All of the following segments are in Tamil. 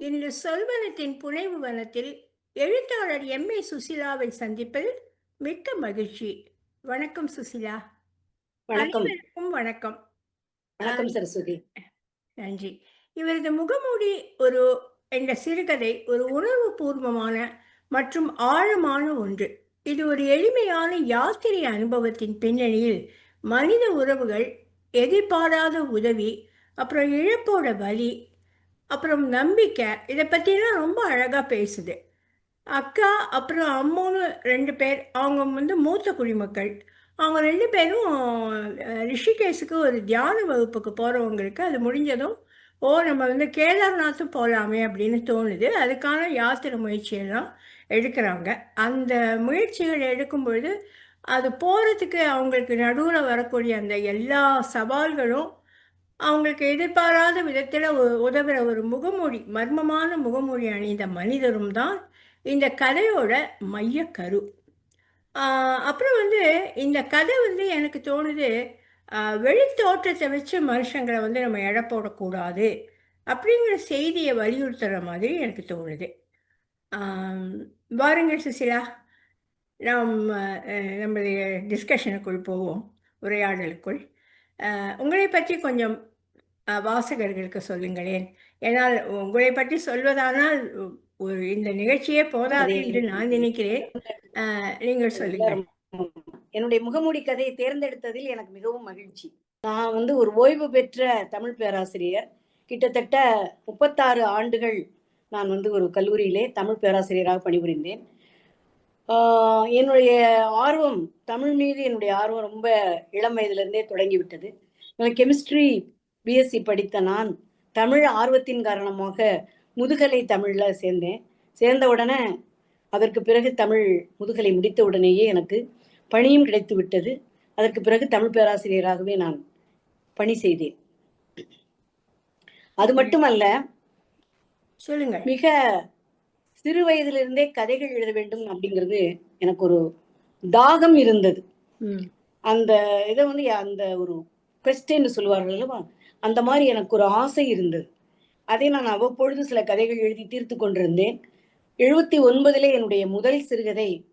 இன்று சொல்வனத்தின் புனைவு வனத்தில் எழுத்தாளர் எம். ஏ. சுசிலாவை சந்திப்பதில் மிக்க மகிழ்ச்சி. வணக்கம் சுசிலா. வணக்கம். வணக்கம். வணக்கம் சரஸ்வதி. நன்றி. இவரது முகமூடி ஒரு என்ற சிறுகதை ஒரு உணர்வு பூர்வமான மற்றும் ஆழமான ஒன்று. இது ஒரு எளிமையான யாத்திரை அனுபவத்தின் பின்னணியில் மனித உறவுகள் எதிர்பாராத உதவி அப்புறம் இழப்போட வலி அப்புறம் நம்பிக்கை இதை பற்றிலாம் ரொம்ப அழகாக பேசுது. அக்கா அப்புறம் அம்மான்னு ரெண்டு பேர் அவங்க வந்து மூத்த குடிமக்கள். அவங்க ரெண்டு பேரும் ரிஷிகேஷுக்கு ஒரு தியான வகுப்புக்கு போகிறவங்களுக்கு அது முடிஞ்சதும் ஓ நம்ம வந்து கேதார்நாத்தும் போகலாமே அப்படின்னு தோணுது. அதுக்கான யாத்திரை முயற்சியெல்லாம் எடுக்கிறாங்க. அந்த முயற்சிகள் எடுக்கும் பொழுது அது போகிறதுக்கு அவங்களுக்கு நடுவில் வரக்கூடிய அந்த எல்லா சவால்களும் அவங்களுக்கு எதிர்பாராத விதத்தில் உதவுற ஒரு முகமூடி மர்மமான முகமூடி அணிந்த மனிதரும் தான் இந்த கதையோட மையக்கரு அப்புறம் வந்து இந்த கதை வந்து எனக்கு தோணுது வெளித்தோற்றத்தை வச்சு மனுஷங்களை வந்து நம்ம எடை போடக்கூடாது அப்படிங்கிற செய்தியை வலியுறுத்துகிற மாதிரி எனக்கு தோணுது. வாருங்கள் சுசிலா நாம் நம்முடைய டிஸ்கஷனுக்குள் போவோம் உரையாடலுக்குள். உங்களை பற்றி கொஞ்சம் வாசகர்களுக்கு சொல்லுங்களேன். ஏன்னால் உங்களை பற்றி சொல்வதானால் ஒரு இந்த நிகழ்ச்சியே போதாது என்று நான் நினைக்கிறேன். நீங்கள் சொல்லுங்கள். என்னுடைய முகமூடி கதையை தேர்ந்தெடுத்ததில் எனக்கு மிகவும் மகிழ்ச்சி. நான் வந்து ஒரு ஓய்வு பெற்ற தமிழ் பேராசிரியர். கிட்டத்தட்ட முப்பத்தாறு ஆண்டுகள் நான் வந்து ஒரு கல்லூரியிலே தமிழ் பேராசிரியராக பணிபுரிந்தேன். என்னுடைய ஆர்வம் தமிழ் மீது என்னுடைய ஆர்வம் ரொம்ப இளம் வயதிலிருந்தே தொடங்கிவிட்டது. கெமிஸ்ட்ரி பிஎஸ்சி படித்த நான் தமிழ் ஆர்வத்தின் காரணமாக முதுகலை தமிழ்ல சேர்ந்தேன். சேர்ந்த உடனே அதற்கு பிறகு தமிழ் முதுகலை முடித்த உடனேயே எனக்கு பணியும் கிடைத்து விட்டது. அதற்கு பிறகு தமிழ் பேராசிரியராகவே நான் பணி செய்தேன். அது மட்டுமல்ல சொல்லுங்கள். மிக சிறு வயதிலிருந்தே கதைகள் எழுத வேண்டும் அப்படிங்கிறது எனக்கு ஒரு தாகம் இருந்தது. அந்த இதை வந்து அந்த ஒரு கொஸ்டின்னு சொல்லுவார்கள் அல்லவா? அந்த மாதிரி எனக்கு ஒரு ஆசை இருந்தது. அதை நான் அவ்வப்பொழுது சில கதைகள் எழுதி தீர்த்து கொண்டிருந்தேன். எழுபத்தி ஒன்பதிலே என்னுடைய முதல் சிறுகதை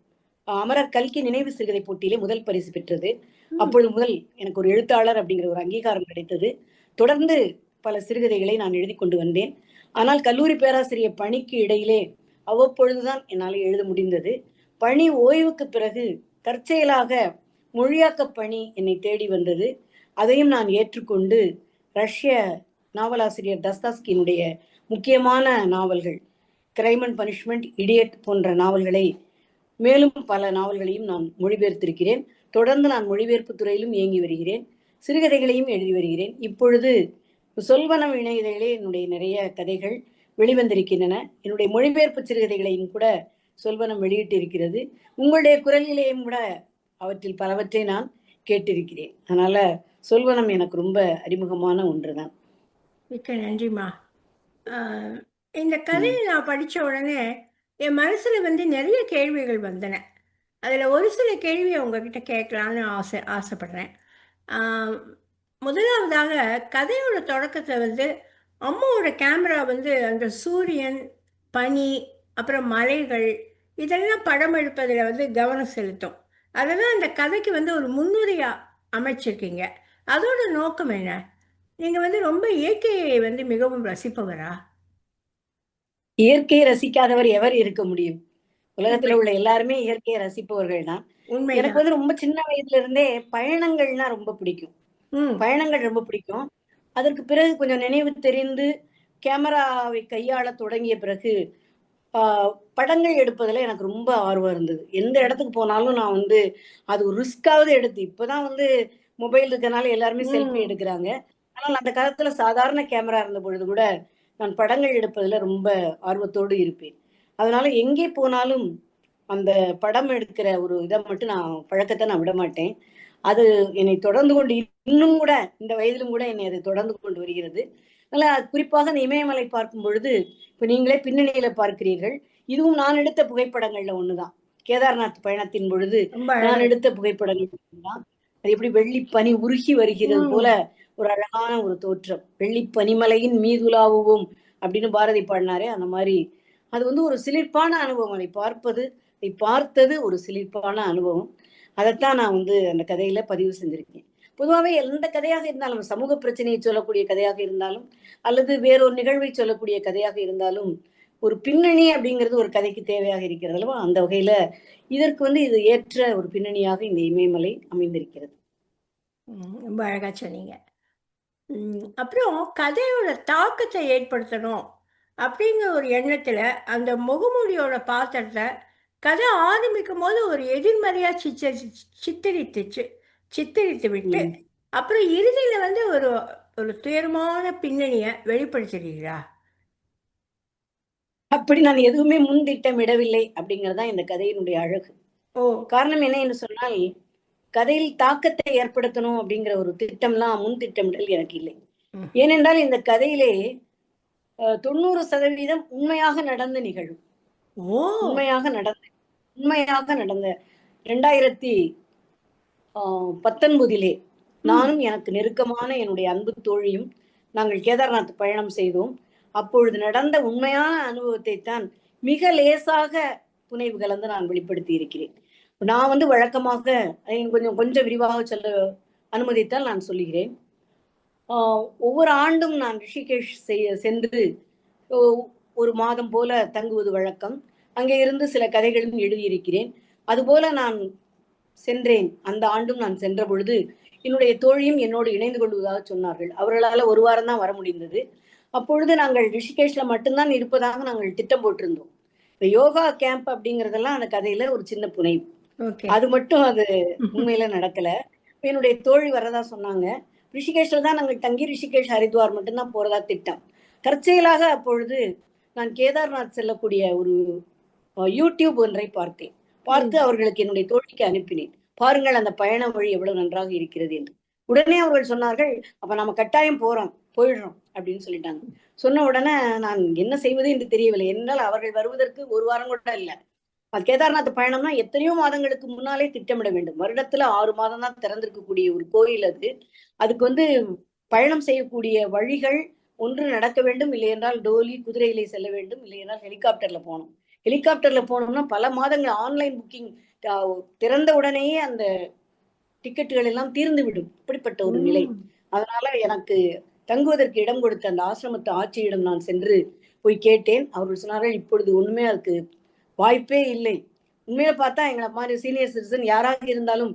அமரர் கல்கி நினைவு சிறுகதை போட்டியிலே முதல் பரிசு பெற்றது. அப்பொழுது முதல் எனக்கு ஒரு எழுத்தாளர் அப்படிங்கிற ஒரு அங்கீகாரம் கிடைத்தது. தொடர்ந்து பல சிறுகதைகளை நான் எழுதி கொண்டு வந்தேன். ஆனால் கல்லூரி பேராசிரியர் பணிக்கு இடையிலே அவ்வப்பொழுதுதான் என்னால் எழுத முடிந்தது. பணி ஓய்வுக்கு பிறகு தற்செயலாக மொழியாக்க பணி என்னை தேடி வந்தது. அதையும் நான் ஏற்றுக்கொண்டு ரஷ்ய நாவலாசிரியர் தஸ்தாஸ்கினுடைய முக்கியமான நாவல்கள் கிரைம் அண்ட் பனிஷ்மெண்ட் இடியட் போன்ற நாவல்களை மேலும் பல நாவல்களையும் நான் மொழிபெயர்த்திருக்கிறேன். தொடர்ந்து நான் மொழிபெயர்ப்பு துறையிலும் இயங்கி வருகிறேன். சிறுகதைகளையும் எழுதி வருகிறேன். இப்பொழுது சொல்வனம் இணையதைகளே என்னுடைய நிறைய கதைகள் வெளிவந்திருக்கின்றன. என்னுடைய மொழிபெயர்ப்பு சிறுகதைகளையும் கூட சொல்வனம் வெளியிட்டிருக்கிறது. உங்களுடைய குரலிலேயும் கூட அவற்றில் பலவற்றை நான் கேட்டிருக்கிறேன். அதனால சொல்வனம் எனக்கு ரொம்ப அறிமுகமான ஒன்றுதான். மிக்க நன்றிமா இந்த கதையை நான் படித்த உடனே என் மனசில் வந்து நிறைய கேள்விகள் வந்தன. அதில் ஒரு சில கேள்வியை உங்ககிட்ட கேட்கலான்னு ஆசை ஆசைப்படுறேன். முதலாவதாக கதையோட தொடக்கத்தை வந்து அம்மாவோட கேமரா வந்து அந்த சூரியன் பனி அப்புறம் மலைகள் இதெல்லாம் படம் எடுப்பதில் வந்து கவனம் செலுத்தும். அதெல்லாம் அந்த கதைக்கு வந்து ஒரு முன்னுரையாக அமைச்சிருக்கீங்க. அதோட நோக்கம் என்ன? நீங்க வந்து ரொம்ப இயற்கையை வந்து மிகவும் ரசிப்பவரா? இயற்கையை ரசிக்காதவர் எவர் இருக்க முடியும்? உலகத்துல உள்ள எல்லாருமே இயற்கையை ரசிப்பவர்கள் தான். எனக்கு வந்து ரொம்ப சின்ன வயதுல இருந்தே பயணங்கள்னா ரொம்ப பிடிக்கும். பயணங்கள் ரொம்ப பிடிக்கும். அதற்கு பிறகு கொஞ்சம் நினைவு தெரிந்து கேமராவை கையாள தொடங்கிய பிறகு படங்கள் எடுப்பதுல எனக்கு ரொம்ப ஆர்வம் இருந்தது. எந்த இடத்துக்கு போனாலும் நான் வந்து அது ஒரு ரிஸ்காவது எடுத்து இப்பதான் வந்து மொபைல் இருக்கனால எல்லாருமே செல்ஃபி. எடுக்கிறாங்க. ஆனால் அந்த காலத்துல சாதாரண கேமரா இருந்த பொழுது கூட நான் படங்கள் எடுப்பதுல ரொம்ப ஆர்வத்தோடு இருப்பேன். அதனால எங்கே போனாலும் அந்த படம் எடுக்கிற ஒரு இதை மட்டும் நான் பழக்கத்தை நான் விட மாட்டேன் அது என்னை தொடர்ந்து கொண்டு இன்னும் கூட இந்த வயதிலும் கூட என்னை அது தொடர்ந்து கொண்டு வருகிறது. குறிப்பாக அந்த இமயமலை பார்க்கும் பொழுது இப்ப நீங்களே பின்னணியில பார்க்கிறீர்கள். இதுவும் நான் எடுத்த புகைப்படங்கள்ல ஒண்ணுதான். கேதார்நாத் பயணத்தின் பொழுது நான் எடுத்த புகைப்படங்கள் தான் அது எப்படி வெள்ளி பனி உருகி வருகிறது. போல ஒரு அழகான ஒரு தோற்றம். வெள்ளி பனிமலையின் மீதுலாவுவோம் அப்படின்னு பாரதி பாடினாரே அந்த மாதிரி. அது வந்து ஒரு சிலிர்ப்பான அனுபவம். அதை பார்ப்பது அதை பார்த்தது ஒரு சிலிர்ப்பான அனுபவம். அதைத்தான் நான் வந்து அந்த கதையில பதிவு செஞ்சிருக்கேன். பொதுவாகவே எந்த கதையாக இருந்தாலும் சமூக பிரச்சனையை சொல்லக்கூடிய கதையாக இருந்தாலும் அல்லது வேறொரு நிகழ்வை சொல்லக்கூடிய கதையாக இருந்தாலும் ஒரு பின்னணி அப்படிங்கிறது ஒரு கதைக்கு தேவையாக இருக்கிறது அல்லவா? அந்த வகையில இதற்கு வந்து இது ஏற்ற ஒரு பின்னணியாக இந்த இமயமலை அமைந்திருக்கிறது. ரொம்ப அழகா சொன்னீங்க. அப்புறம் கதையோட தாக்கத்தை ஏற்படுத்தணும் அப்படிங்கிற ஒரு எண்ணத்துல அந்த முகமூடியோட பாத்திரத்தை கதை ஆரம்பிக்கும் போது ஒரு எதிர்மறையா சித்தரி சித்தரித்துச்சு. சித்தரித்து விட்டு ம். அப்புறம் இறுதியில வந்து ஒரு ஒரு துயரமான பின்னணியை வெளிப்படுத்துறீங்களா அப்படி நான் எதுவுமே முன் திட்டமிடவில்லை அப்படிங்கறதுதான் இந்த கதையினுடைய அழகு. ஓ. காரணம் என்ன என்று சொன்னால் கதையில் தாக்கத்தை ஏற்படுத்தணும் அப்படிங்கிற ஒரு திட்டம்லாம் முன் திட்டமிடல் எனக்கு இல்லை. ம். ஏனென்றால் இந்த கதையிலே அஹ், தொண்ணூறு சதவீதம் உண்மையாக நடந்த நிகழ்வு ஓ. உண்மையாக நடந்த உண்மையாக நடந்த ரெண்டாயிரத்தி ஆஹ், பத்தொன்பதிலே நானும் எனக்கு நெருக்கமான என்னுடைய அன்பு தோழியும் நாங்கள் கேதார்நாத் பயணம் செய்தோம். அப்பொழுது நடந்த உண்மையான அனுபவத்தை தான் மிக லேசாக புனைவு கலந்து நான் வெளிப்படுத்தி இருக்கிறேன் நான் வந்து வழக்கமாக கொஞ்சம் கொஞ்சம் விரிவாக சொல்ல அனுமதித்தால் நான் சொல்லுகிறேன். ஒவ்வொரு ஆண்டும் நான் ரிஷிகேஷ் செய்ய சென்று ஒரு மாதம் போல தங்குவது வழக்கம். அங்கே இருந்து சில கதைகளும் எழுதியிருக்கிறேன். அதுபோல நான் சென்றேன். அந்த ஆண்டும் நான் சென்ற பொழுது என்னுடைய தோழியும் என்னோடு இணைந்து கொள்வதாக சொன்னார்கள். அவர்களால் ஒரு வாரம் தான் வர முடிந்தது. அப்பொழுது நாங்கள் ரிஷிகேஷ்ல மட்டும்தான் இருப்பதாக நாங்கள் திட்டம் போட்டிருந்தோம். இந்த யோகா கேம்ப் அப்படிங்கறதெல்லாம் அந்த கதையில ஒரு சின்ன ஓகே. அது மட்டும் அது உண்மையில நடக்கல. என்னுடைய தோழி வரதா சொன்னாங்க. ரிஷிகேஷ்ல தான் நாங்கள் தங்கி ரிஷிகேஷ் ஹரித்வார் மட்டும்தான் போறதா திட்டம். தற்செயலாக அப்பொழுது நான் கேதார்நாத் செல்லக்கூடிய ஒரு யூடியூப் ஒன்றை பார்த்தேன். பார்த்து அவர்களுக்கு என்னுடைய தோழிக்கு அனுப்பினேன். பாருங்கள் அந்த பயண வழி எவ்வளவு நன்றாக இருக்கிறது என்று. உடனே அவர்கள் சொன்னார்கள் அப்ப நம்ம கட்டாயம் போறோம் போயிடுறோம் அப்படின்னு சொல்லிட்டாங்க. சொன்ன உடனே நான் என்ன செய்வது என்று தெரியவில்லை. என்றால் அவர்கள் வருவதற்கு ஒரு வாரம் கூட இல்லை. அது கேதார்நாத் பயணம்னா எத்தனையோ மாதங்களுக்கு முன்னாலே திட்டமிட வேண்டும். வருடத்துல ஆறு மாதம் தான் திறந்திருக்கக்கூடிய ஒரு கோயில் அது. அதுக்கு வந்து பயணம் செய்யக்கூடிய வழிகள் ஒன்று நடக்க வேண்டும். இல்லை என்றால் டோலி குதிரையிலே செல்ல வேண்டும். இல்லை என்றால் ஹெலிகாப்டர்ல போகணும். ஹெலிகாப்டர்ல போனோம்னா பல மாதங்கள் ஆன்லைன் புக்கிங் திறந்த உடனேயே அந்த டிக்கெட்டுகள் எல்லாம் தீர்ந்து விடும் இப்படிப்பட்ட ஒரு நிலை. அதனால எனக்கு தங்குவதற்கு இடம் கொடுத்த அந்த ஆசிரமத்து ஆட்சியிடம் நான் சென்று போய் கேட்டேன். அவர்கள் சொன்னார்கள் இப்பொழுது ஒண்ணுமே அதுக்கு வாய்ப்பே இல்லை. உண்மையில பார்த்தா எங்களை மாதிரி சீனியர் சிட்டிசன் யாராக இருந்தாலும்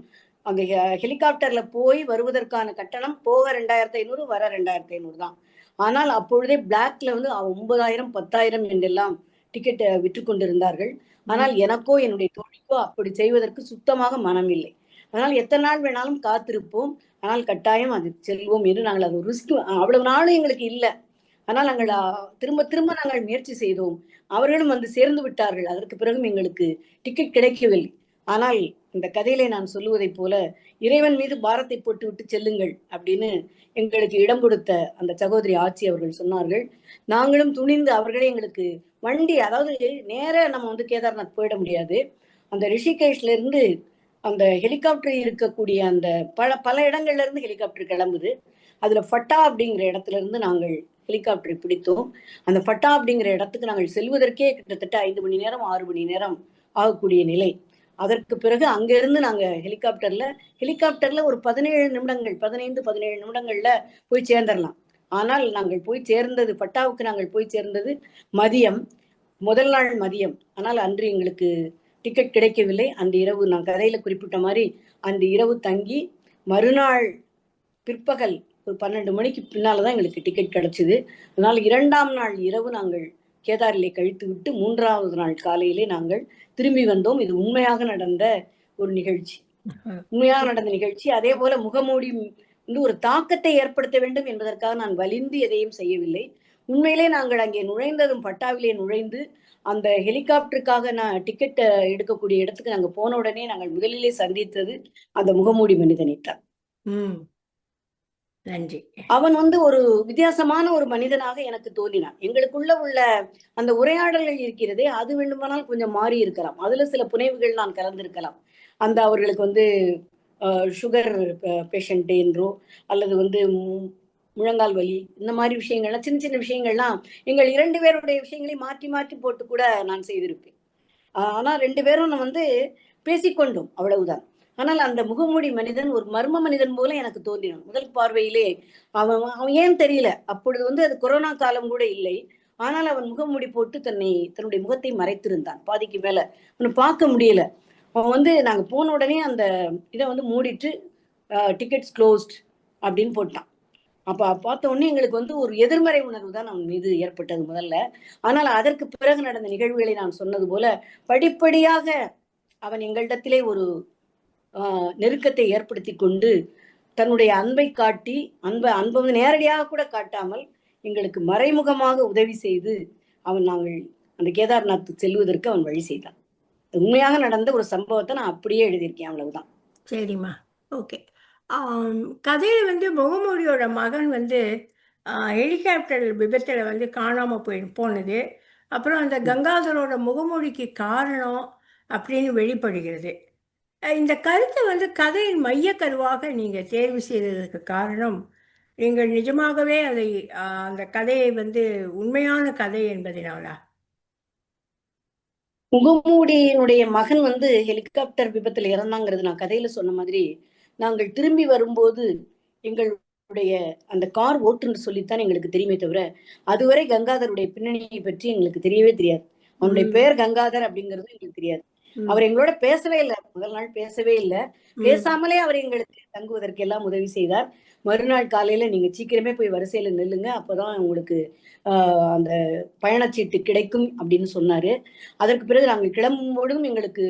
ஹெ- ஹெலிகாப்டர்ல போய் வருவதற்கான கட்டணம் போக ரெண்டாயிரத்தி ஐநூறு வர ரெண்டாயிரத்தி ஐநூறு தான். ஆனால் அப்பொழுதே பிளாக்ல வந்து ஒன்பதாயிரம் பத்தாயிரம் என்றெல்லாம் டிக்கெட் விற்று கொண்டிருந்தார்கள் ஆனால் எனக்கோ என்னுடைய தோழிக்கோ அப்படி செய்வதற்கு சுத்தமாக மனம் இல்லை அதனால் எத்தனை நாள் வேணாலும் காத்திருப்போம். ஆனால் கட்டாயம் அது செல்வோம் என்று நாங்கள் அது ரிஸ்க் அவ்வளவு நாளும் எங்களுக்கு இல்லை. ஆனால் நாங்கள் திரும்ப திரும்ப நாங்கள் முயற்சி செய்தோம். அவர்களும் வந்து சேர்ந்து விட்டார்கள். அதற்கு பிறகும் எங்களுக்கு டிக்கெட் கிடைக்கவில்லை. ஆனால் இந்த கதையிலே நான் சொல்லுவதைப் போல இறைவன் மீது பாரத்தை போட்டு விட்டு செல்லுங்கள் அப்படின்னு எங்களுக்கு இடம் கொடுத்த அந்த சகோதரி ஆட்சி அவர்கள் சொன்னார்கள். நாங்களும் துணிந்து அவர்களே எங்களுக்கு வண்டி அதாவது நேராக நம்ம வந்து கேதார்நாத் போயிட முடியாது. அந்த ரிஷிகேஷ்ல இருந்து அந்த ஹெலிகாப்டர் இருக்கக்கூடிய அந்த பல பல இடங்கள்ல இருந்து ஹெலிகாப்டர் கிளம்புது. அதுல ஃபட்டா அப்படிங்கிற இடத்துல இருந்து நாங்கள் ஹெலிகாப்டரை பிடித்தோம். அந்த ஃபட்டா அப்படிங்கிற இடத்துக்கு நாங்கள் செல்வதற்கே கிட்டத்தட்ட ஐந்து மணி நேரம் ஆறு மணி நேரம் ஆகக்கூடிய நிலை. அதற்கு பிறகு அங்கிருந்து நாங்க ஹெலிகாப்டர்ல ஹெலிகாப்டர்ல ஒரு பதினேழு நிமிடங்கள் பதினைந்து பதினேழு நிமிடங்கள்ல போய் சேர்ந்துடலாம் ஆனால் நாங்கள் போய் சேர்ந்தது பட்டாவுக்கு நாங்கள் போய் சேர்ந்தது மதியம். முதல் நாள் மதியம். ஆனால் அன்று எங்களுக்கு டிக்கெட் கிடைக்கவில்லை. அந்த இரவு நான் கதையில குறிப்பிட்ட மாதிரி அந்த இரவு தங்கி மறுநாள் பிற்பகல் ஒரு பன்னெண்டு மணிக்கு பின்னால்தான் எங்களுக்கு டிக்கெட் கிடைச்சிது. அதனால் இரண்டாம் நாள் இரவு நாங்கள் கேதாரிலே கழித்து விட்டு மூன்றாவது நாள் காலையிலே நாங்கள் திரும்பி வந்தோம். இது உண்மையாக நடந்த ஒரு நிகழ்ச்சி. உண்மையாக நடந்த நிகழ்ச்சி. அதே போல முகமூடி வந்து ஒரு தாக்கத்தை ஏற்படுத்த வேண்டும் என்பதற்காக நான் வலிந்து எதையும் செய்யவில்லை. உண்மையிலே நாங்கள் அங்கே நுழைந்ததும் பட்டாவிலே நுழைந்து அந்த ஹெலிகாப்டருக்காக நான் டிக்கெட் எடுக்கக்கூடிய இடத்துக்கு நாங்கள் போன உடனே நாங்கள் முதலிலே சந்தித்தது அந்த முகமூடி மனிதனைத்தான் நன்றி. அவன் வந்து ஒரு வித்தியாசமான ஒரு மனிதனாக எனக்கு தோன்றினான். எங்களுக்குள்ள உள்ள அந்த உரையாடல்கள் இருக்கிறதே அது வேண்டுமானால் கொஞ்சம் மாறி இருக்கலாம். அதுல சில புனைவுகள் நான் கலந்திருக்கலாம். அந்த அவர்களுக்கு வந்து சுகர் பேஷண்ட் என்றோ அல்லது வந்து மு- முழங்கால் வலி இந்த மாதிரி விஷயங்கள்லாம் சின்ன சின்ன விஷயங்கள்லாம் எங்கள் இரண்டு பேருடைய விஷயங்களையும் மாற்றி மாற்றி போட்டு கூட நான் செய்திருப்பேன். ஆனா ரெண்டு பேரும் நான் வந்து பேசிக்கொண்டோம் அவ்வளவுதான். ஆனால் அந்த முகமூடி மனிதன் ஒரு மர்ம மனிதன் போல எனக்கு தோன்றினான். முதல் பார்வையிலே அவன் அவன் ஏன் தெரியல? அப்பொழுது வந்து அது கொரோனா காலம் கூட இல்லை. ஆனால் அவன் முகமூடி போட்டு தன்னை தன்னுடைய முகத்தை மறைத்திருந்தான். பாதிக்கு மேல. அவனை பார்க்க முடியல. அவன் வந்து நாங்கள் போன உடனே அந்த இதை வந்து மூடிட்டு டிக்கெட்ஸ் க்ளோஸ்ட் அப்படின்னு போட்டான். அப்போ பார்த்த உடனே எங்களுக்கு வந்து ஒரு எதிர்மறை உணர்வு தான் நான் மீது ஏற்பட்டது முதல்ல. ஆனால் அதற்கு பிறகு நடந்த நிகழ்வுகளை நான் சொன்னது போல படிப்படியாக அவன் எங்களிடத்திலே ஒரு நெருக்கத்தை ஏற்படுத்தி கொண்டு தன்னுடைய அன்பை காட்டி அன்பை அன்பை வந்து நேரடியாக கூட காட்டாமல் எங்களுக்கு மறைமுகமாக உதவி செய்து அவன் நாங்கள் அந்த கேதார்நாத் செல்வதற்கு அவன் வழி செய்தான். உண்மையாக நடந்த ஒரு சம்பவத்தை நான் அப்படியே எழுதியிருக்கேன் அவ்வளவுதான். சரிம்மா. ஓகே. கதையில் வந்து முகமூடியோட மகன் வந்து ஹெலிகாப்டர் விபத்தில் வந்து காணாமல் போய் போனது. அப்புறம் அந்த கங்காதரோட முகமூடிக்கு காரணம் அப்படின்னு வெளிப்படுகிறது. இந்த கருத்தை வந்து கதையின் மைய கருவாக நீங்கள் தேர்வு செய்ததற்கு காரணம் நீங்கள் நிஜமாகவே அதை அந்த கதையை வந்து உண்மையான கதை என்பதனாலா? முகமூடியினுடைய மகன் வந்து ஹெலிகாப்டர் விபத்துல இறந்தாங்கிறது நான் கதையில சொன்ன மாதிரி நாங்கள் திரும்பி வரும்போது எங்களுடைய அந்த கார் ஓட்டுன்னு சொல்லித்தான் எங்களுக்கு தெரியுமே தவிர அதுவரை கங்காதருடைய பின்னணியை பற்றி எங்களுக்கு தெரியவே தெரியாது. அவனுடைய. பெயர் கங்காதர் அப்படிங்கிறது எங்களுக்கு தெரியாது. அவர் எங்களோட பேசவே இல்லை. முதல் நாள் பேசவே இல்லை. பேசாமலே அவர் எங்களுக்கு தங்குவதற்கு எல்லாம் உதவி செய்தார். மறுநாள் காலையில நீங்க சீக்கிரமே போய் வரிசையில நில்லுங்க. அப்பதான் உங்களுக்கு ஆஹ், அந்த பயணச்சீட்டு கிடைக்கும் அப்படின்னு சொன்னாரு. அதற்கு பிறகு நாங்கள் கிளம்பும் பொழுதும் எங்களுக்கு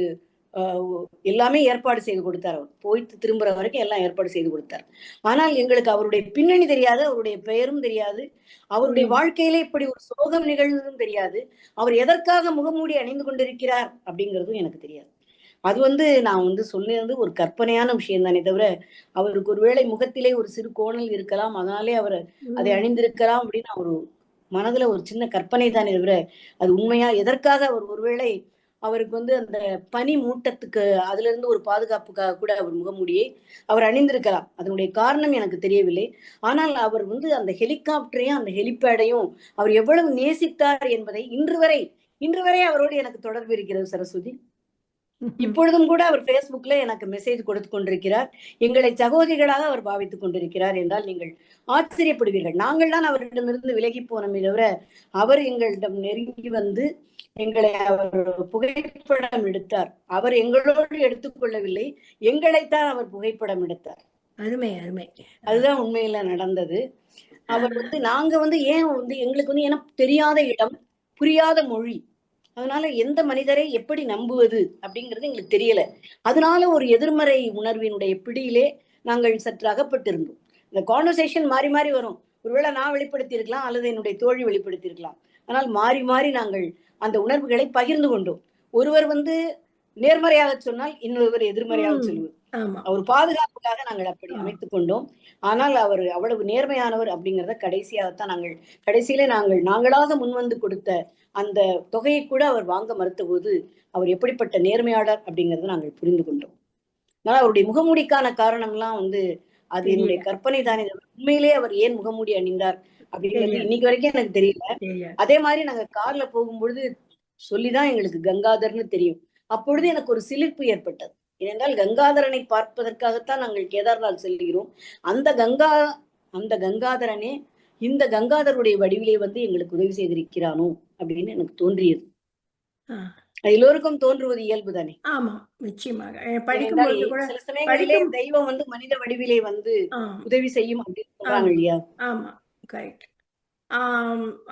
எல்லாமே ஏற்பாடு செய்து கொடுத்தார் அவர். போயிட்டு திரும்புற வரைக்கும் எல்லாம் ஏற்பாடு செய்து கொடுத்தார். ஆனால் எங்களுக்கு அவருடைய பின்னணி தெரியாது அவருடைய பெயரும் தெரியாது. அவருடைய. வாழ்க்கையில இப்படி ஒரு சோகம் நிகழ்ந்ததும் தெரியாது. அவர் எதற்காக முகமூடி அணிந்து கொண்டிருக்கிறார் அப்படிங்கிறதும் எனக்கு தெரியாது. அது வந்து நான் வந்து சொன்னது ஒரு கற்பனையான விஷயம் தானே தவிர அவருக்கு ஒருவேளை முகத்திலே ஒரு சிறு கோணல் இருக்கலாம் அதனாலே அவர் அதை. அணிந்திருக்கலாம் அப்படின்னு ஒரு மனதுல ஒரு சின்ன கற்பனை தானே தவிர அது உண்மையா? எதற்காக அவர் ஒருவேளை அவருக்கு வந்து அந்த பனி மூட்டத்துக்கு அதுல இருந்து ஒரு பாதுகாப்புக்காக கூட அவர் முகமூடியை அவர் அணிந்திருக்கலாம். அதனுடைய காரணம் எனக்கு தெரியவில்லை. ஆனால் அவர் வந்து அந்த ஹெலிகாப்டரையும் அந்த ஹெலிபேடையும் அவர் எவ்வளவு நேசித்தார் என்பதை இன்று வரை இன்று வரை அவரோடு எனக்கு தொடர்பு இருக்கிறது சரஸ்வதி. இப்பொழுதும் கூட அவர் Facebookல எனக்கு மெசேஜ் கொடுத்து கொண்டிருக்கிறார். எங்களை சகோதரிகளாக அவர் பாவித்துக் கொண்டிருக்கிறார் என்றால் நீங்கள் ஆச்சரியப்படுவீர்கள். நாங்கள் தான் அவரிடமிருந்து விலகி போனோமே தவிர அவர் எங்களிடம் நெருங்கி வந்து எங்களை அவர் புகைப்படம் எடுத்தார். அவர் எங்களோடு எடுத்துக்கொள்ளவில்லை எங்களைத்தான் அவர் புகைப்படம் எடுத்தார். அருமை அருமை. அதுதான் உண்மையில நடந்தது. அவர் வந்து நாங்க வந்து ஏன் வந்து எங்களுக்கு வந்து ஏன்னா தெரியாத இடம் புரியாத மொழி அதனால எந்த மனிதரை எப்படி நம்புவது அப்படிங்கிறது எங்களுக்கு தெரியல. அதனால ஒரு எதிர்மறை உணர்வினுடைய பிடியிலே நாங்கள் சற்று அகப்பட்டிருந்தோம். இந்த கான்வர்சேஷன் மாறி மாறி வரும். ஒருவேளை நான் வெளிப்படுத்தி இருக்கலாம் அல்லது என்னுடைய தோழி வெளிப்படுத்தி இருக்கலாம் ஆனால் மாறி மாறி நாங்கள் அந்த உணர்வுகளை பகிர்ந்து கொண்டோம். ஒருவர் வந்து நேர்மறையாக சொன்னால் இன்னொருவர் எதிர்மறையாக ம். அவர் பாதுகாப்புக்காக நாங்கள் அப்படி. அமைத்துக் கொண்டோம். ஆனால் அவர் அவ்வளவு நேர்மையானவர் அப்படிங்கிறத கடைசியாகத்தான் நாங்கள் கடைசியிலே நாங்கள் நாங்களாக முன்வந்து கொடுத்த அந்த தொகையை கூட அவர் வாங்க மறுத்தபோது அவர் எப்படிப்பட்ட நேர்மையாளர் அப்படிங்கறத நாங்கள் புரிந்து கொண்டோம். அதனால அவருடைய முகமூடிக்கான காரணம்லாம் வந்து அது என்னுடைய. கற்பனை தானே உண்மையிலே அவர் ஏன் முகமூடி அணிந்தார் அப்படிங்கிறது. இன்னைக்கு வரைக்கும் எனக்கு தெரியல. அதே மாதிரி நாங்க கார்ல போகும்பொழுது சொல்லிதான் எங்களுக்கு கங்காதர்னு தெரியும். அப்பொழுது எனக்கு ஒரு சிலிர்ப்பு ஏற்பட்டது. ஏனென்றால் கங்காதரனை பார்ப்பதற்காகத்தான் நாங்கள் கேதார்நாத் செல்கிறோம். அந்த கங்கா அந்த கங்காதரனே இந்த கங்காதருடைய வடிவிலே வந்து எங்களுக்கு உதவி செய்திருக்கிறானோ அப்படின்னு எனக்கு தோன்றியது. எல்லோருக்கும் தோன்றுவது இயல்பு தானே? ஆமா நிச்சயமாக. சில சமயங்களிலே தெய்வம் வந்து மனித வடிவிலே வந்து உதவி செய்யும் அப்படின்னு சொல்றாங்க இல்லையா? ஆமா கரெக்ட்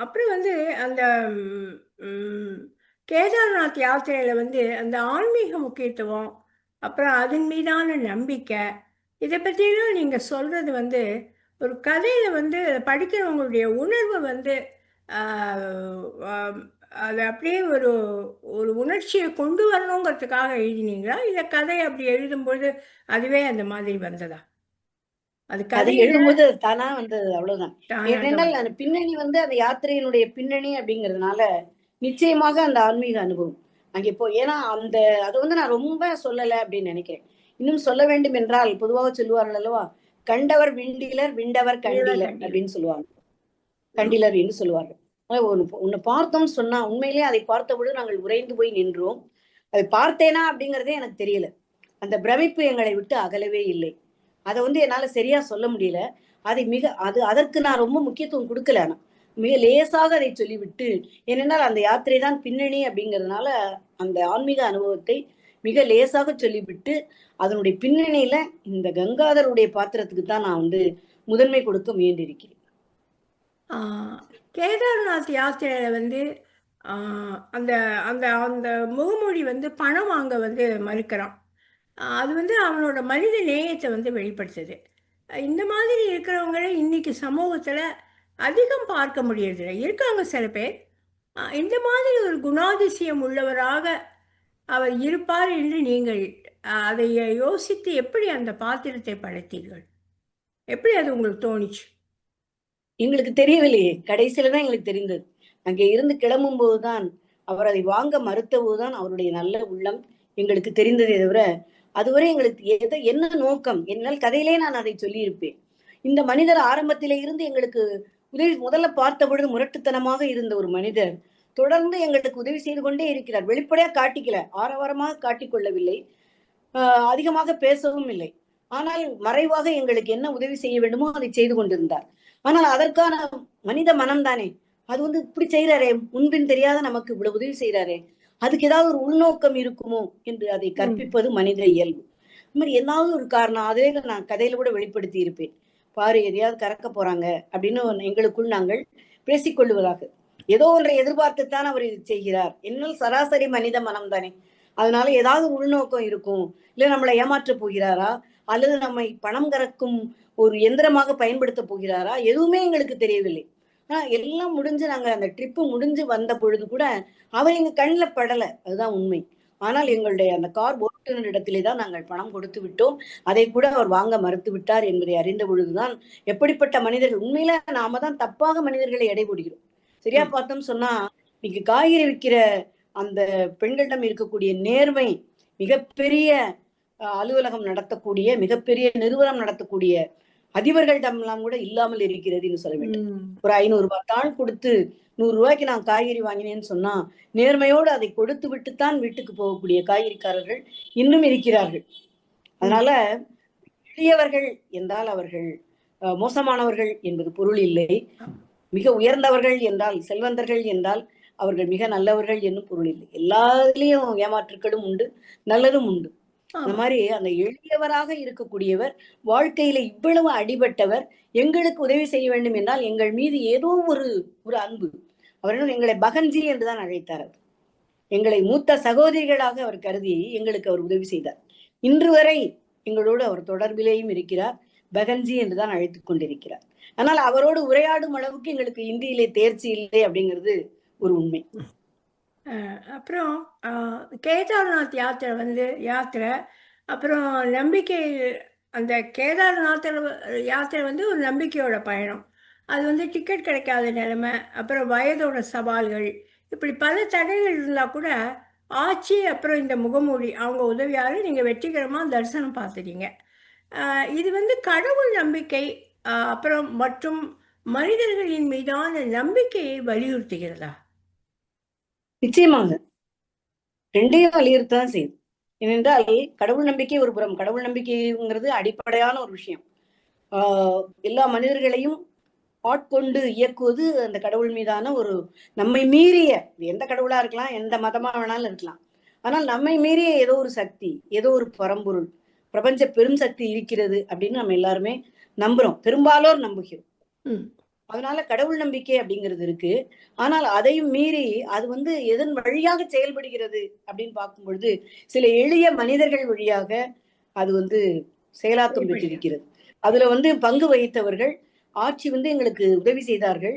அப்புறம் வந்து அந்த கேதார்நாத் யாத்திரையில வந்து அந்த ஆன்மீக முக்கியத்துவம் அப்புறம் அதன் மீதான நம்பிக்கை. இதை பற்றிலாம் நீங்க சொல்றது வந்து ஒரு கதையில வந்து படிக்கிறவங்களுடைய உணர்வு வந்து அது அப்படியே ஒரு ஒரு உணர்ச்சியை கொண்டு வரணுங்கிறதுக்காக எழுதினீங்களா? இல்லை கதை அப்படி எழுதும்பொழுது அதுவே அந்த மாதிரி வந்ததா? அது கதை எழுதும்போது தானா வந்தது அவ்வளவுதான். ஏனென்றால் அந்த பின்னணி வந்து அந்த யாத்திரையினுடைய பின்னணி அப்படிங்கிறதுனால நிச்சயமாக அந்த ஆன்மீக அனுபவம். அங்கே போ ஏன்னா அந்த அது வந்து நான் ரொம்ப சொல்லலை அப்படின்னு நினைக்கிறேன். இன்னும் சொல்ல வேண்டும் என்றால் பொதுவாக சொல்லுவார்கள் அல்லவா? கண்டவர் விண்டிலர் விண்டவர் கண்டிலர். அப்படின்னு சொல்லுவாங்க. கண்டிலர் என்று சொல்லுவார்கள். ஆனா ஒண்ணு ஒண்ணு பார்த்தோம் சொன்னா உண்மையிலேயே அதை பார்த்தபொழுது நாங்கள் உறைந்து போய் நின்றோம். அதை பார்த்தேனா அப்படிங்கறதே எனக்கு தெரியல. அந்த பிரமிப்பு எங்களை விட்டு அகலவே இல்லை. அதை வந்து என்னால சரியா சொல்ல முடியல. அதை மிக அது அதற்கு நான் ரொம்ப முக்கியத்துவம் கொடுக்கல நான் மிக லேசாக அதை சொல்லிவிட்டு ஏனென்றால் அந்த யாத்திரை தான் பின்னணி அப்படிங்கிறதுனால அந்த ஆன்மீக அனுபவத்தை மிக லேசாக சொல்லிவிட்டு அதனுடைய பின்னணியில இந்த கங்காதருடைய பாத்திரத்துக்கு தான் நான் வந்து முதன்மை கொடுக்க முயன்றிருக்கிறேன். கேதார்நாத் யாத்திரையில வந்து அந்த அந்த அந்த முகமொழி வந்து பணம் வாங்க வந்து மறுக்கிறான். அது வந்து அவனோட மனித நேயத்தை வந்து வெளிப்படுத்துது. இந்த மாதிரி இருக்கிறவங்களே இன்னைக்கு சமூகத்தில் அதிகம் பார்க்க முடியறதில்லை. இருக்காங்க சில பேர். இந்த மாதிரி ஒரு குணாதிசயம் உள்ளவராக அவர் இருப்பார் என்று நீங்கள் அதை யோசித்து எப்படி அந்த பாத்திரத்தை படைத்தீர்கள்? எப்படி அது உங்களுக்கு தோணுச்சு? எங்களுக்கு தெரியவில்லையே. கடைசியில தான் எங்களுக்கு தெரிந்தது. அங்கே இருந்து கிளம்பும் போதுதான் அவர் அதை வாங்க மறுத்த போதுதான் அவருடைய நல்ல உள்ளம் எங்களுக்கு தெரிந்ததே தவிர அதுவரை எங்களுக்கு எதை என்ன நோக்கம்? என்னால் கதையிலே நான் அதை சொல்லியிருப்பேன். இந்த மனிதர் ஆரம்பத்திலே இருந்து எங்களுக்கு உதவி முதல்ல பார்த்த பொழுது முரட்டுத்தனமாக இருந்த ஒரு மனிதர் தொடர்ந்து எங்களுக்கு உதவி செய்து கொண்டே இருக்கிறார். வெளிப்படையா காட்டிக்கல. ஆரவாரமாக காட்டிக்கொள்ளவில்லை அதிகமாக பேசவும் இல்லை. ஆனால் மறைவாக எங்களுக்கு என்ன உதவி செய்ய வேண்டுமோ அதை செய்து கொண்டிருந்தார். ஆனால் அதற்கான மனித மனம்தானே? அது வந்து இப்படி செய்யறாரே முன்பின் தெரியாத நமக்கு இவ்வளவு உதவி செய்யறாரே அதுக்கு ஏதாவது ஒரு உள்நோக்கம் இருக்குமோ என்று அதை கற்பிப்பது மனித இயல்பு. இந்த மாதிரி ஏதாவது ஒரு காரணம் அதே நான் கதையில கூட வெளிப்படுத்தி இருப்பேன். பாரு எதையாவது கறக்க போறாங்க அப்படின்னு எங்களுக்குள் நாங்கள் பேசிக்கொள்வதாக. ஏதோ ஒன்றை எதிர்பார்த்துத்தான் அவர் இது செய்கிறார். என்ன சராசரி மனித மனம் தானே அதனால ஏதாவது உள்நோக்கம் இருக்கும். இல்ல நம்மளை ஏமாற்ற போகிறாரா? அல்லது நம்மை பணம் கறக்கும் ஒரு எந்திரமாக பயன்படுத்த போகிறாரா? எதுவுமே எங்களுக்கு தெரியவில்லை. ஆனா எல்லாம் முடிஞ்சு நாங்க அந்த ட்ரிப்பு முடிஞ்சு வந்த பொழுது கூட அவர் எங்க கண்ணில் படல. அதுதான் உண்மை. ஆனால் எங்களுடைய அந்த கார் ஓட்டுநரிடத்திலே தான் நாங்கள் பணம் கொடுத்து விட்டோம். அதை கூட அவர் வாங்க மறுத்து விட்டார் என்பதை அறிந்த பொழுதுதான் எப்படிப்பட்ட மனிதர்கள் உண்மையில நாம தான் தப்பாக மனிதர்களை எடை போடுகிறோம். சரியா பார்த்தோம் சொன்னா இன்னைக்கு காய்கறி விற்கிற அந்த பெண்களிடம் இருக்கக்கூடிய நேர்மை மிகப்பெரிய அலுவலகம் நடத்தக்கூடிய மிகப்பெரிய நிறுவனம் நடத்தக்கூடிய அதிபர்களிடம்லாம் கூட இல்லாமல் இருக்கிறதுன்னு சொல்ல வேண்டும். ஒரு ஐநூறு ரூபாய் தாள் கொடுத்து நூறு ரூபாய்க்கு நான் காய்கறி வாங்கினேன்னு சொன்னா நேர்மையோடு அதை கொடுத்து விட்டுத்தான் வீட்டுக்கு போகக்கூடிய காய்கறிக்காரர்கள் இன்னும் இருக்கிறார்கள். அதனால எளியவர்கள் என்றால் அவர்கள் மோசமானவர்கள் என்பது பொருள் இல்லை. மிக உயர்ந்தவர்கள் என்றால் செல்வந்தர்கள் என்றால் அவர்கள் மிக நல்லவர்கள் என்னும் பொருள் இல்லை. எல்லாத்துலயும் ஏமாற்றுக்களும் உண்டு நல்லதும் உண்டு. அந்த ஆமா. மாதிரி அந்த எளியவராக இருக்கக்கூடியவர் வாழ்க்கையில இவ்வளவு அடிபட்டவர் எங்களுக்கு உதவி செய்ய வேண்டும் என்றால் எங்கள் மீது ஏதோ ஒரு ஒரு அன்பு. அவரிடம் எங்களை பகன்ஜி என்றுதான் அழைத்தார் அவர். எங்களை மூத்த சகோதரிகளாக அவர் கருதி எங்களுக்கு அவர் உதவி செய்தார். இன்று வரை எங்களோடு அவர் தொடர்பிலேயும் இருக்கிறார். பகன்ஜி என்றுதான் அழைத்துக் கொண்டிருக்கிறார். ஆனால் அவரோடு உரையாடும் அளவுக்கு எங்களுக்கு இந்தியிலே தேர்ச்சி இல்லை அப்படிங்கிறது ஒரு உண்மை. அப்புறம் கேதார்நாத் யாத்திரை வந்து யாத்திரை அப்புறம் நம்பிக்கை அந்த கேதார்நாத்தில் யாத்திரை வந்து ஒரு நம்பிக்கையோட பயணம். அது வந்து டிக்கெட் கிடைக்காத நிலைமை அப்புறம் வயதோட சவால்கள் இப்படி பல தடைகள் இருந்தால் கூட ஆட்சி அப்புறம் இந்த முகமூடி அவங்க உதவியால் நீங்கள் வெற்றிகரமாக தரிசனம் பார்த்துட்டீங்க. இது வந்து கடவுள் நம்பிக்கை அப்புறம் மற்றும் மனிதர்களின் மீதான நம்பிக்கையை வலியுறுத்துகிறதா? நிச்சயமாக. ரெண்டையும் வலியுறுத்தான் செய்யுது ஏனென்றால் கடவுள் நம்பிக்கை ஒரு புறம் கடவுள் நம்பிக்கைங்கிறது அடிப்படையான ஒரு விஷயம். ஆஹ் எல்லா மனிதர்களையும் ஆட்கொண்டு இயக்குவது அந்த கடவுள் மீதான ஒரு நம்மை மீறிய எந்த கடவுளா இருக்கலாம் எந்த மதமா வேணாலும் இருக்கலாம். ஆனால் நம்மை மீறிய ஏதோ ஒரு சக்தி ஏதோ ஒரு பரம்பொருள் பிரபஞ்ச பெரும் சக்தி இருக்கிறது அப்படின்னு நம்ம எல்லாருமே நம்புறோம். பெரும்பாலோர் நம்புகிறோம். அதனால கடவுள் நம்பிக்கை அப்படிங்கிறது இருக்கு. ஆனால் அதையும் மீறி அது வந்து எதன் வழியாக செயல்படுகிறது அப்படின்னு பார்க்கும் பொழுது சில எளிய மனிதர்கள் வழியாக அது வந்து செயலாக்கம் பெற்றிருக்கிறது. அதுல வந்து பங்கு வகித்தவர்கள் ஆட்சி வந்து எங்களுக்கு உதவி செய்தார்கள்.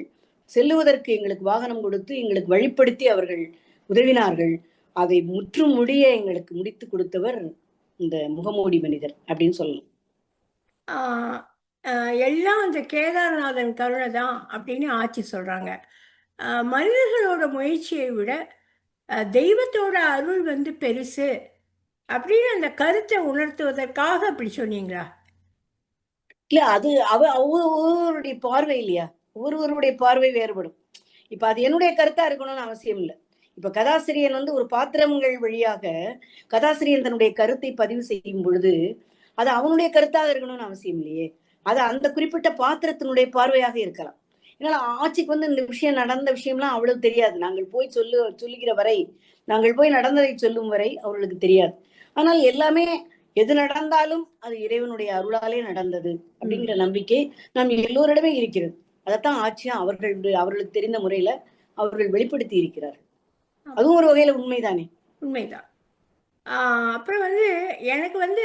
செல்லுவதற்கு எங்களுக்கு வாகனம் கொடுத்து எங்களுக்கு வழிப்படுத்தி அவர்கள் உதவினார்கள். அதை முற்றும் முடிய எங்களுக்கு முடித்து கொடுத்தவர் இந்த முகமூடி மனிதர் அப்படின்னு சொல்லலாம் எல்லாம் அந்த கேதார்நாதன் கருணை தான் அப்படின்னு ஆட்சி சொல்கிறாங்க மனிதர்களோட முயற்சியை விட தெய்வத்தோட அருள் வந்து பெருசு அப்படின்னு அந்த கருத்தை உணர்த்துவதற்காக அப்படி சொன்னீங்களா? இல்ல அது அவ ஒவ்வொருவருடைய பார்வை இல்லையா? ஒவ்வொருவருடைய பார்வை வேறுபடும். இப்ப அது என்னுடைய கருத்தா இருக்கணும்னு அவசியம் இல்லை. இப்ப கதாசிரியன் வந்து ஒரு பாத்திரங்கள் வழியாக கதாசிரியன் தன்னுடைய கருத்தை பதிவு செய்யும் பொழுது அது அவனுடைய கருத்தாக இருக்கணும்னு அவசியம் இல்லையே. அது அந்த குறிப்பிட்ட பாத்திரத்தினுடைய பார்வையாக இருக்கலாம். ஏன்னா ஆட்சிக்கு வந்து இந்த விஷயம் நடந்த விஷயம்லாம் அவ்வளவு தெரியாது. நாங்கள் போய் சொல்லு சொல்லுகிற வரை நாங்கள் போய் நடந்ததை சொல்லும் வரை அவர்களுக்கு தெரியாது. ஆனால் எல்லாமே எது நடந்தாலும் அது இறைவனுடைய அருளாலே நடந்தது அப்படிங்கிற நம்பிக்கை நம் எல்லோரிடமே இருக்கிறது. அதைத்தான் ஆட்சியா அவர்கள் அவர்களுக்கு தெரிந்த முறையில அவர்கள் வெளிப்படுத்தி இருக்கிறார் அதுவும் ஒரு வகையில உண்மைதானே? உண்மைதான். ஆஹ் அப்புறம் வந்து எனக்கு வந்து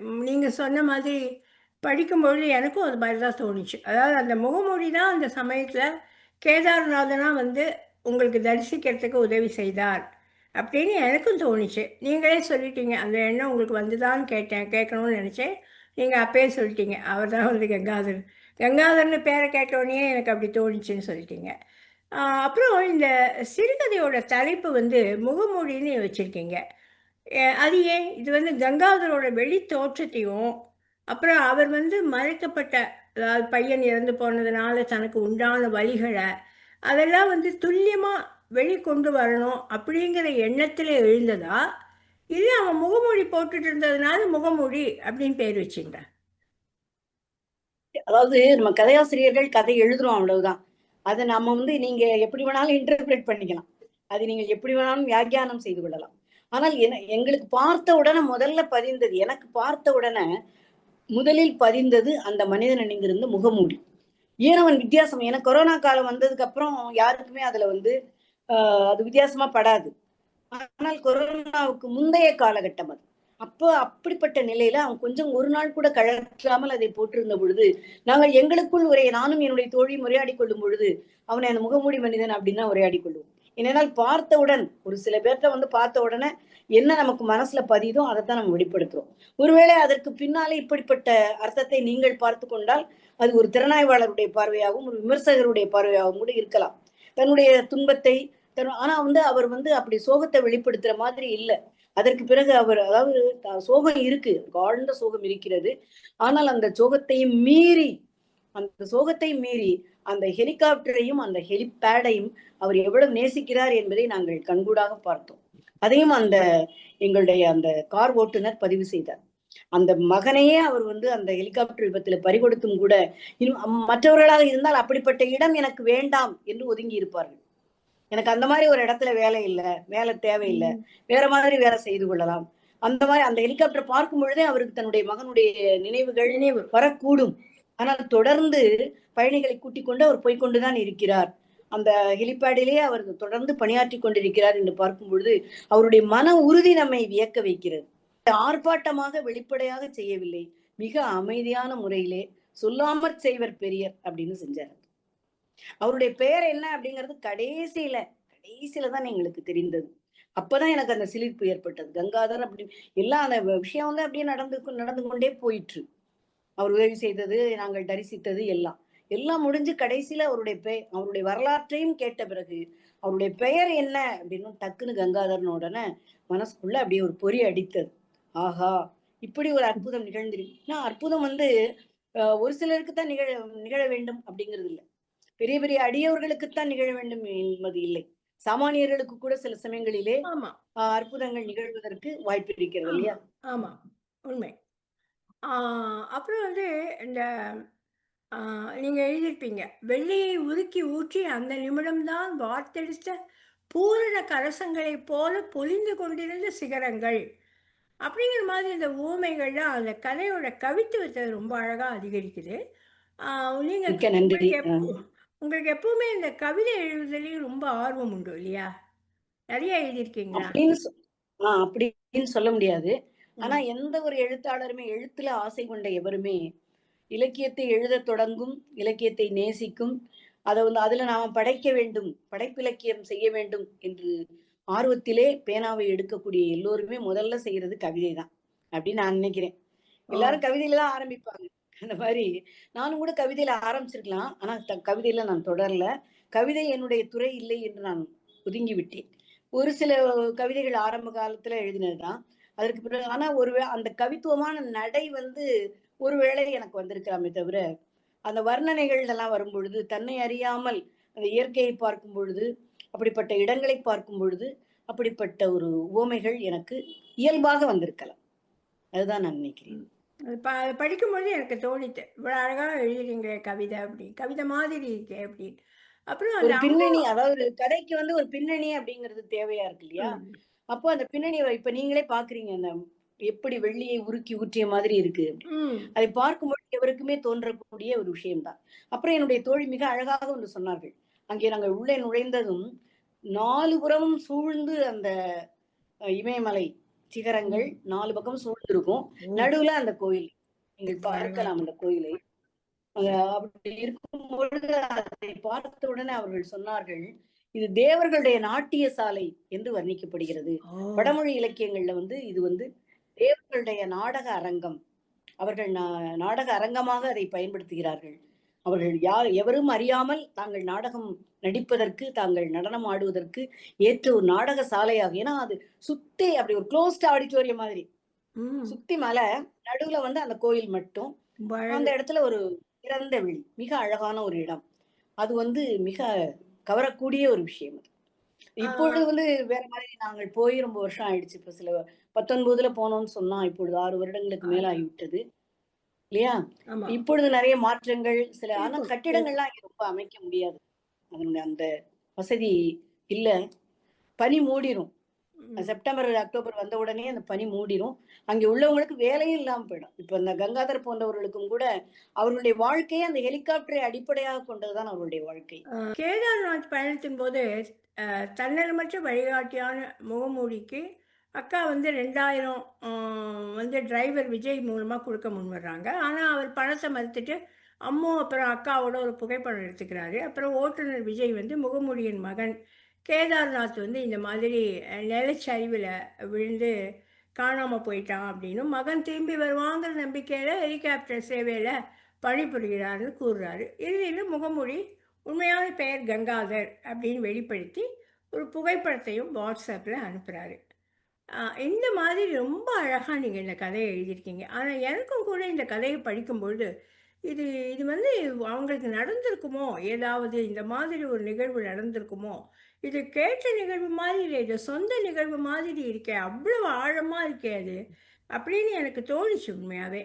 நீங்க சொன்ன மாதிரி படிக்கும்பொழுது எனக்கும் அது மாதிரி தான் தோணுச்சு. அதாவது அந்த முகமூடி தான் அந்த சமயத்தில் கேதார்நாதனாக வந்து உங்களுக்கு தரிசிக்கிறதுக்கு உதவி செய்தார் அப்படின்னு எனக்கும் தோணுச்சு. நீங்களே சொல்லிட்டீங்க அந்த எண்ணம் உங்களுக்கு வந்துதான்னு கேட்டேன் கேட்கணும்னு நினச்சேன். நீங்கள் அப்பயே சொல்லிட்டீங்க. அவர் தான் வந்து கங்காதர். கங்காதர்னு பேரை கேட்டோடனே எனக்கு அப்படி தோணுச்சுன்னு சொல்லிட்டீங்க. அப்புறம் இந்த சிறுகதையோட தலைப்பு வந்து முகமூடின்னு வச்சுருக்கீங்க. அது ஏன்? இது வந்து கங்காதரோட வெளி தோற்றத்தையும் அப்புறம் அவர் வந்து மறைக்கப்பட்ட அதாவது பையன் இறந்து போனதுனால தனக்கு உண்டான வழிகளை அதெல்லாம் வந்து துல்லியமாக வெளிக்கொண்டு வரணும் அப்படிங்கிற எண்ணத்தில் எழுந்ததா? இல்லை அவன் முகமூடி போட்டுட்டு இருந்ததுனால முகமூடி அப்படின்னு பேர் வச்சிங்க அதாவது நம்ம கதையாசிரியர்கள் கதை எழுதுறோம் அவ்வளவுதான். அதை நம்ம வந்து நீங்க எப்படி வேணாலும் இன்டர்பிரேட் பண்ணிக்கலாம். அது நீங்கள் எப்படி வேணாலும் வியாக்கியானம் செய்து கொள்ளலாம். ஆனால் என எங்களுக்கு பார்த்த உடனே முதல்ல பதிந்தது எனக்கு பார்த்த உடனே முதலில் பதிந்தது அந்த மனிதன் அணிந்திருந்த முகமூடி. ஏன் வித்தியாசம்? ஏன்னா கொரோனா காலம் வந்ததுக்கு அப்புறம் யாருக்குமே அதுல வந்து ஆஹ் அது வித்தியாசமா படாது. ஆனால் கொரோனாவுக்கு முந்தைய காலகட்டம் அது. அப்போ அப்படிப்பட்ட நிலையில அவன் கொஞ்சம் ஒரு நாள் கூட கழற்றாமல் அதை போட்டிருந்த பொழுது நாங்கள் எங்களுக்குள் உரைய நானும் என்னுடைய தோழி உரையாடி கொள்ளும் பொழுது அவனை அந்த முகமூடி மனிதன் அப்படின்னு தான் உரையாடி கொள்வோம் ஏனென்றால் பார்த்தவுடன் ஒரு சில பேர்த்த வந்து பார்த்த உடனே என்ன நமக்கு மனசுல பதியுதோ அதைத்தான் நம்ம வெளிப்படுத்துறோம். ஒருவேளை அதற்கு பின்னாலே இப்படிப்பட்ட அர்த்தத்தை நீங்கள் பார்த்து கொண்டால் அது ஒரு திறனாய்வாளருடைய பார்வையாகவும் ஒரு விமர்சகருடைய பார்வையாகவும் கூட இருக்கலாம். தன்னுடைய துன்பத்தை தன் ஆனா வந்து அவர் வந்து அப்படி சோகத்தை வெளிப்படுத்துற மாதிரி இல்லை. அதற்கு பிறகு அவர் அதாவது சோகம் இருக்கு ஆழ்ந்த சோகம் இருக்கிறது. ஆனால் அந்த சோகத்தையும் மீறி அந்த சோகத்தை மீறி அந்த ஹெலிகாப்டரையும் அந்த ஹெலிபேடையும் அவர் எவ்வளவு நேசிக்கிறார் என்பதை நாங்கள் கண்கூடாக பார்த்தோம். அதையும் அந்த எங்களுடைய அந்த கார் ஓட்டுநர் பதிவு செய்தார். அந்த மகனையே அவர் வந்து அந்த ஹெலிகாப்டர் விபத்துல பறிகொடுத்தும் கூட மற்றவர்களாக இருந்தால் அப்படிப்பட்ட இடம் எனக்கு வேண்டாம் என்று ஒதுங்கி இருப்பார்கள். எனக்கு அந்த மாதிரி ஒரு இடத்துல வேலை இல்லை வேலை தேவையில்லை வேற மாதிரி வேலை செய்து கொள்ளலாம். அந்த மாதிரி அந்த ஹெலிகாப்டர் பார்க்கும் பொழுதே அவருக்கு தன்னுடைய மகனுடைய நினைவுகள் நினைவு. வரக்கூடும். ஆனால் தொடர்ந்து பயணிகளை கூட்டிக் கொண்டு அவர் போய்க்கொண்டுதான் இருக்கிறார். அந்த ஹெலிபேடிலே அவர் தொடர்ந்து பணியாற்றி கொண்டிருக்கிறார் என்று பார்க்கும் பொழுது அவருடைய மன உறுதி நம்மை வியக்க வைக்கிறது. ஆர்ப்பாட்டமாக வெளிப்படையாக செய்யவில்லை. மிக அமைதியான முறையிலே சொல்லாமற் செய்வர் பெரியர் அப்படின்னு செஞ்சார். அவருடைய பெயர் என்ன அப்படிங்கிறது கடைசியில கடைசியில தான் எங்களுக்கு தெரிந்தது. அப்பதான் எனக்கு அந்த சிலிர்ப்பு ஏற்பட்டது. கங்காதர் அப்படின்னு எல்லாம் அந்த விஷயம் வந்து அப்படியே நடந்து கொ- நடந்து கொண்டே போயிற்று. அவர் உதவி செய்தது நாங்கள் தரிசித்தது எல்லாம். எல்லாம் முடிஞ்சு கடைசியில அவருடைய பெயர் அவருடைய வரலாற்றையும் கேட்ட பிறகு அவருடைய பெயர் என்ன அப்படின்னு டக்குன்னு கங்காதரன் உடனே மனசுக்குள்ள அப்படியே ஒரு பொறி அடித்தது. ஆஹா இப்படி ஒரு அற்புதம் நிகழ்ந்திருக்கு ஏன்னா அற்புதம் வந்து ஒரு சிலருக்கு தான் நிகழ நிகழ வேண்டும் அப்படிங்கிறது இல்லை. பெரிய பெரிய அடியவர்களுக்குத்தான் நிகழ வேண்டும் என்பது இல்லை. சாமானியர்களுக்கு கூட சில சமயங்களிலே அற்புதங்கள் நிகழ்வதற்கு வாய்ப்பு இருக்கிறது இல்லையா? ஆமா. உண்மை. ஆஹ் அப்புறம் வந்து இந்த ஆஹ் நீங்க எழுதியிருப்பீங்க வெள்ளையை உருக்கி ஊற்றி அந்த நிமிடம்தான் வார்த்தெடுத்த பூரண கலசங்களைப் போல பொலிந்து கொண்டிருந்த சிகரங்கள். அப்படிங்கிற மாதிரி இந்த ஊமைகள்லாம் அந்த கதையோட கவித்துவத்தை ரொம்ப அழகா அதிகரிக்குது. ஆஹ் நீங்க மிக்க நன்றி. உங்களுக்கு எப்போ உங்களுக்கு எப்பவுமே இந்த கவிதை எழுதுதலையும் ரொம்ப ஆர்வம் உண்டு இல்லையா? நிறைய எழுதியிருக்கீங்களா அப்படின்னு சொ- ஆஹ் அப்படின்னு சொல்ல முடியாது. ஆனா எந்த ஒரு எழுத்தாளருமே எழுத்துல ஆசை கொண்ட எவருமே இலக்கியத்தை எழுதத் தொடங்கும் இலக்கியத்தை நேசிக்கும் அதை வந்து அதுல நாம படைக்க வேண்டும் படைப்பிலக்கியம் செய்ய வேண்டும் என்று ஆர்வத்திலே பேனாவை எடுக்கக்கூடிய எல்லோருமே முதல்ல செய்யறது கவிதை தான் அப்படின்னு நான் நினைக்கிறேன். எல்லாரும் கவிதையில தான் ஆரம்பிப்பாங்க. அந்த மாதிரி நானும் கூட கவிதையில ஆரம்பிச்சிருக்கலாம். ஆனா கவிதையில நான் தொடரல. கவிதை என்னுடைய துறை இல்லை என்று நான் ஒதுங்கி விட்டேன். ஒரு சில கவிதைகள் ஆரம்ப காலத்துல எழுதினதுதான். அதற்கு பிறகு ஆனா ஒரு அந்த கவித்துவமான நடை வந்து ஒருவேளை எனக்கு வந்திருக்கலாமே தவிர அந்த வர்ணனைகள் எல்லாம் வரும் பொழுது தன்னை அறியாமல் அந்த இயற்கையை பார்க்கும் பொழுது அப்படிப்பட்ட இடங்களை பார்க்கும் பொழுது அப்படிப்பட்ட ஒரு உவமைகள் எனக்கு இயல்பாக வந்திருக்கலாம். அதுதான் நான் நினைக்கிறேன். அது படிக்கும்பொழுது எனக்கு தோணித்து இவ்வளோ அழகாக எழுதுறீங்களே கவிதை அப்படி கவிதை மாதிரி இருக்கே அப்படின்னு. அப்புறம் ஒரு பின்னணி அதாவது கதைக்கு வந்து ஒரு பின்னணி அப்படிங்கிறது தேவையா இருக்கு இல்லையா? அப்போ அந்த பின்னணி இப்ப நீங்களே பாக்குறீங்க அந்த எப்படி வெள்ளியை உருக்கி ஊற்றிய மாதிரி இருக்கு அதை பார்க்கும்போது எவருக்குமே தோன்றக்கூடிய ஒரு விஷயம்தான். அப்புறம் என்னுடைய தோழி மிக அழகாக ஒன்று சொன்னார்கள். அங்கே நாங்கள் உள்ளே நுழைந்ததும் நாலு புறமும் சூழ்ந்து அந்த இமயமலை சிகரங்கள் நாலு பக்கம் சூழ்ந்திருக்கும். நடுவுல அந்த கோயில். நீங்கள் பார்க்கலாம் அந்த கோயிலை. அஹ், அப்படி இருக்கும் பொழுது அதை பார்த்த உடனே அவர்கள் சொன்னார்கள் இது தேவர்களுடைய நாட்டிய சாலை என்று வர்ணிக்கப்படுகிறது. வடமொழி இலக்கியங்கள்ல வந்து இது வந்து தேவர்களுடைய நாடக அரங்கம். அவர்கள் நாடக அரங்கமாக அதை பயன்படுத்துகிறார்கள். அவர்கள் யார் எவரும் அறியாமல் தாங்கள் நாடகம் நடிப்பதற்கு தாங்கள் நடனம் ஆடுவதற்கு ஏற்ற ஒரு நாடக சாலையாக ஏன்னா அது சுத்தி அப்படி ஒரு க்ளோஸ்ட் ஆடிட்டோரியம் மாதிரி. சுத்தி மலை நடுவுல வந்து அந்த கோயில் மட்டும். அந்த இடத்துல ஒரு திறந்த வெளி மிக அழகான ஒரு இடம். அது வந்து மிக கவரக்கூடிய ஒரு விஷயம் அது. இப்பொழுது வந்து வேற மாதிரி நாங்கள் போய் ரொம்ப வருஷம் ஆயிடுச்சு. இப்ப சில பத்தொன்பதுல போனோம்னு சொன்னா இப்பொழுது ஆறு வருடங்களுக்கு மேல ஆகிவிட்டது. இல்லையா? இப்பொழுது நிறைய மாற்றங்கள் சில ஆனா. கட்டிடங்கள்லாம் இங்க ரொம்ப அமைக்க முடியாது. அதனுடைய அந்த வசதி இல்ல. பனி மூடிரும். செப்டம்பர் அக்டோபர் வந்த உடனே அந்த பனி மூடிரும். அங்கே உள்ளவங்களுக்கு வேலையும் இல்லாம போயிடும். இப்ப இந்த கங்காதர் போன்றவர்களுக்கும் கூட அவர்களுடைய வாழ்க்கையே அந்த ஹெலிகாப்டரை அடிப்படையாக கொண்டதுதான் அவருடைய வாழ்க்கை. கேதார்நாத் பயணத்தின் போது தன்னலமற்ற வழிகாட்டியான முகமூடிக்கு அக்கா வந்து ரெண்டாயிரம் வந்து டிரைவர் விஜய் மூலமாக கொடுக்க முன் வர்றாங்க ஆனால் அவர் பணத்தை மறுத்துட்டு அம்மு அப்புறம் அக்காவோட ஒரு புகைப்படம் எடுத்துக்கிறாரு. அப்புறம் ஓட்டுநர் விஜய் வந்து முகமூடியின் மகன் கேதார்நாத் வந்து இந்த மாதிரி நிலச்சரிவில் விழுந்து காணாமல் போயிட்டான் அப்படின்னும் மகன் திரும்பி வருவாங்கிற நம்பிக்கையில் ஹெலிகாப்டர் சேவையில் பணிபுரிகிறார்னு கூறுறாரு. இறுதியில் முகமூடி உண்மையான பெயர் கங்காதர் அப்படின்னு வெளிப்படுத்தி ஒரு புகைப்படத்தையும் வாட்ஸ்அப்பில் அனுப்புகிறாரு இந்த மாதிரி ரொம்ப அழகாக நீங்கள் இந்த கதையை எழுதியிருக்கீங்க. ஆனால் எனக்கும் கூட இந்த கதையை படிக்கும்பொழுது இது இது வந்து அவங்களுக்கு நடந்திருக்குமோ? ஏதாவது இந்த மாதிரி ஒரு நிகழ்வு நடந்திருக்குமோ? இது கேட்ட நிகழ்வு மாதிரி இல்லை இது சொந்த நிகழ்வு மாதிரி இருக்கே அவ்வளவு ஆழமாக இருக்கே அது அப்படின்னு எனக்கு தோணுச்சு உண்மையாகவே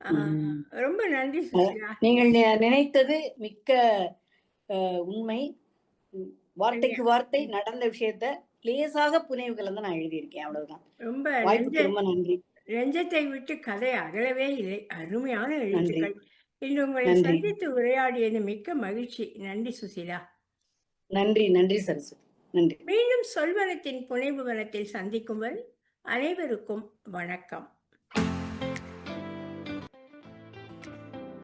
உம். ரொம்ப நன்றி நீங்கள் நினைத்தது மிக்க உண்மை. வார்த்தைக்கு வார்த்தை நடந்த விஷயத்த லேசாக புனைவு கலந்து நான் எழுதியிருக்கேன் அவ்வளவுதான். ரொம்ப ரொம்ப நன்றி. நெஞ்சத்தை விட்டு கதை அகலவே இல்லை. அருமையான எழுத்துக்கள். இன்று உங்களை. சந்தித்து உரையாடியது மிக்க மகிழ்ச்சி. நன்றி சுசிலா. நன்றி நன்றி சரஸ்வதி. நன்றி. மீண்டும் சொல்வனத்தின் புனைவு வனத்தில் சந்திக்கும் வரை அனைவருக்கும் வணக்கம்.